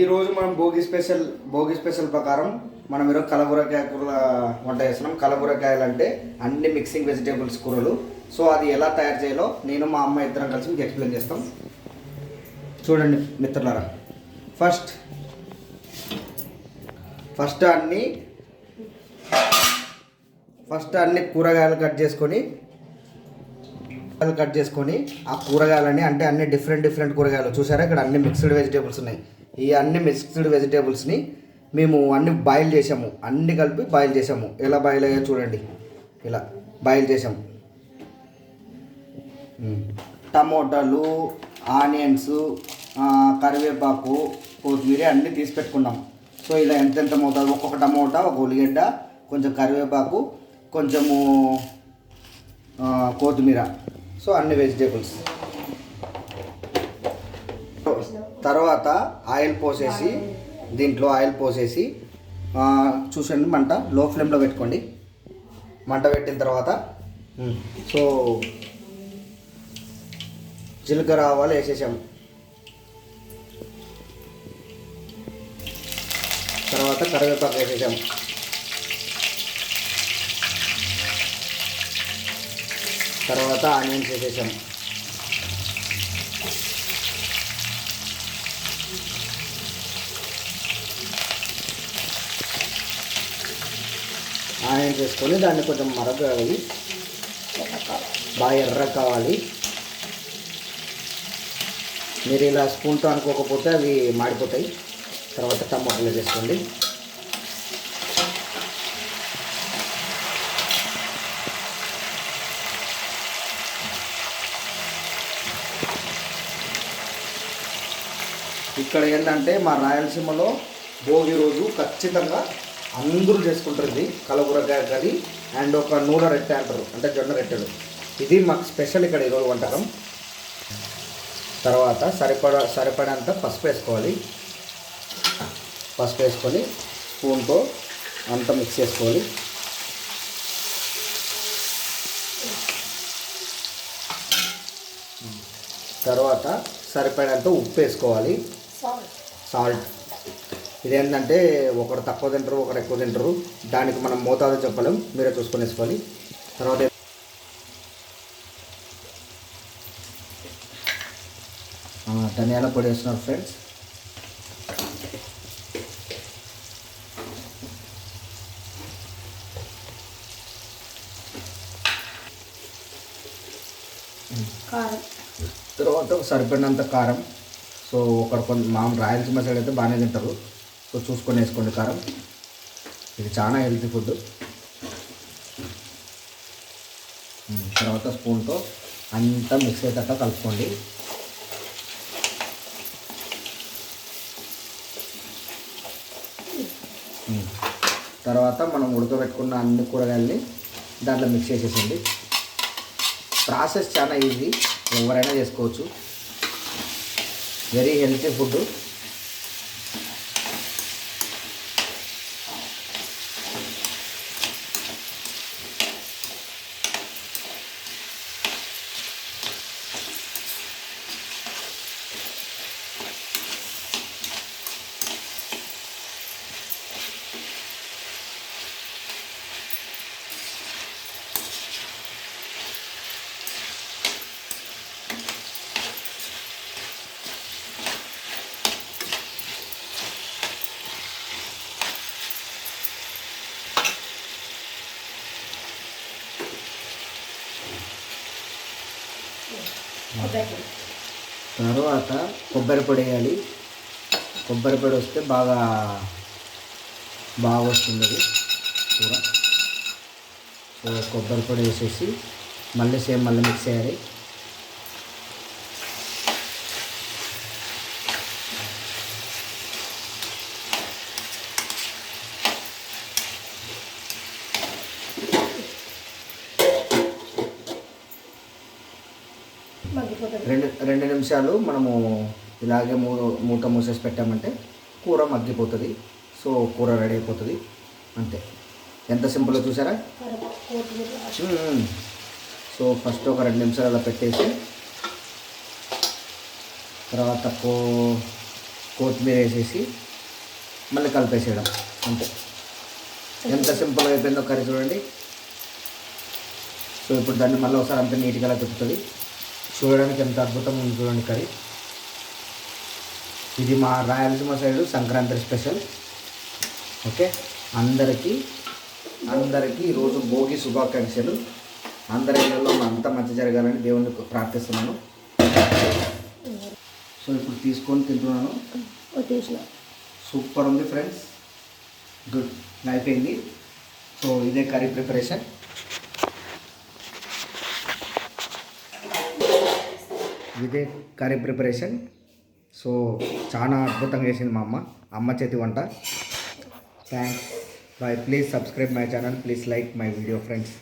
ఈరోజు మనం Bhogi special Bhogi special ప్రకారం మనం ఈరోజు కలబురకాయ కూర వంట చేస్తున్నాం. కలబురకాయలు అంటే అన్ని మిక్సింగ్ వెజిటేబుల్స్ కూరలు. సో అది ఎలా తయారు చేయాలో నేను మా అమ్మ ఇద్దరం కలిసి మీకు ఎక్స్ప్లెయిన్ చేస్తాం. చూడండి మిత్రులారా. ఫస్ట్ ఫస్ట్ అన్ని ఫస్ట్ అన్ని కూరగాయలు కట్ చేసుకొని కట్ చేసుకొని ఆ కూరగాయలని అంటే అన్ని డిఫరెంట్ డిఫరెంట్ కూరగాయలు. చూసారా? ఇక్కడ అన్ని మిక్స్డ్ వెజిటేబుల్స్ ఉన్నాయి. ఈ అన్ని మిక్స్డ్ వెజిటేబుల్స్ని మేము అన్ని బాయిల్ చేసాము అన్ని కలిపి బాయిల్ చేసాము ఎలా బాయిల్ అయ్యా చూడండి. ఇలా బాయిల్ చేసాము టమోటాలు ఆనియన్స్ కరివేపాకు కొత్తిమీర అన్నీ తీసి పెట్టుకున్నాం. సో ఇలా ఎంతెంత మోతాదు? ఒక్కొక్క టమోటా ఒక ఉల్లిగడ్డ కొంచెం కరివేపాకు కొంచెము కొత్తిమీర. సో అన్ని వెజిటేబుల్స్. తర్వాత ఆయిల్ పోసేసి దీంట్లో ఆయిల్ పోసేసి చూసండి మంట లో ఫ్లేమ్లో పెట్టుకోండి. మంట పెట్టిన తర్వాత సో జీలకర్ర ఆవాలు వేసేసాము తర్వాత కరివేపాకు వేసేసాము తర్వాత ఆనియన్స్ వేసేసాము ఆయన చేసుకొని దాన్ని కొంచెం మరగాలి. బాగా ఎర్ర కావాలి. మీరు ఇలా స్పూన్తో అనుకోకపోతే అవి మాడిపోతాయి. తర్వాత టమాటాలు వేసుకోండి. ఇక్కడ ఏంటంటే మా రాయలసీమలో భోగి రోజు ఖచ్చితంగా అందరూ చేసుకుంటారు ఇది కలబురకాయ కర్రీ అండ్ ఒక నూనె రొట్టె అంటారు అంటే జొన్న రొట్టెలు ఇది మాకు స్పెషల్ ఇక్కడ ఈరోజు వంటకం. తర్వాత సరిపడా సరిపడంత పసుపు వేసుకోవాలి. పసుపు వేసుకొని స్పూన్తో అంతా మిక్స్ చేసుకోవాలి. తర్వాత సరిపడంత ఉప్పు వేసుకోవాలి. సాల్ట్. ఇదేంటంటే ఒకరు తక్కువ తింటారు ఒకరు ఎక్కువ తింటారు. దానికి మనం మోతాదు చెప్పలేం. మీరే చూసుకొని వేసుకోవాలి తర్వాత ధనియాల పొడి వేస్తున్నారు ఫ్రెండ్స్. తర్వాత సరిపడినంత కారం. సో ఒకరు కొన్ని మామూలు రాయలసీమ సైడ్ అయితే బాగానే తింటారు. సో చూసుకొని వేసుకోండి కారం. ఇది చాలా హెల్తీ ఫుడ్ తర్వాత స్పూన్తో అంతా మిక్స్ అయ్యేటట్టు కలుపుకోండి. తర్వాత మనం ఉడకబెట్టుకున్న అన్ని కూరగాయలని దాంట్లో మిక్స్ చేసేసండి. ప్రాసెస్ చాలా ఈజీ ఎవరైనా చేసుకోవచ్చు. వెరీ హెల్తీ ఫుడ్ తర్వాత కొబ్బరి పొడి వేయాలి. కొబ్బరి పొడి వస్తే బాగా బాగా వస్తుంది అది కూర. సో కొబ్బరి పొడి వేసేసి మళ్ళీ సేమ్ మళ్ళీ మిక్స్ చేయాలి. రెండు రెండు నిమిషాలు మనము ఇలాగే మూ మూత మూసేసి పెట్టామంటే కూర మగ్గిపోతుంది. సో కూర రెడీ అయిపోతుంది. అంతే. ఎంత సింపుల్గా చూసారా. సో ఫస్ట్ ఒక రెండు నిమిషాలు అలా పెట్టేసి తర్వాత కో కొత్తిమీర వేసేసి మళ్ళీ కలిపేసేయడం. అంతే. ఎంత సింపుల్గా అయిపోయిందో కర్రీ చూడండి. సో ఇప్పుడు దాన్ని మళ్ళీ ఒకసారి అంత నీట్గా తిప్పుతుంది. చూడడానికి ఎంత అద్భుతంగా ఉంది చూడండి కర్రీ. ఇది మా Rayalaseema side Sankranti special. Okay? అందరికీ అందరికీ ఈరోజు భోగి శుభాకాంక్షలు. అందరి ఇళ్ళలో అంతా మంచి జరగాలని దేవుణ్ణి ప్రార్థిస్తున్నాను. సో ఇప్పుడు తీసుకొని తింటున్నాను. సూపర్ ఉంది ఫ్రెండ్స్. గుడ్. అయిపోయింది. సో ఇదే కర్రీ ప్రిపరేషన్. ఇదే కర్రీ ప్రిపరేషన్ సో చాలా అద్భుతంగా చేసింది మా అమ్మ. అమ్మ చేతి వంట. Thanks bye please subscribe my channel please like my video friends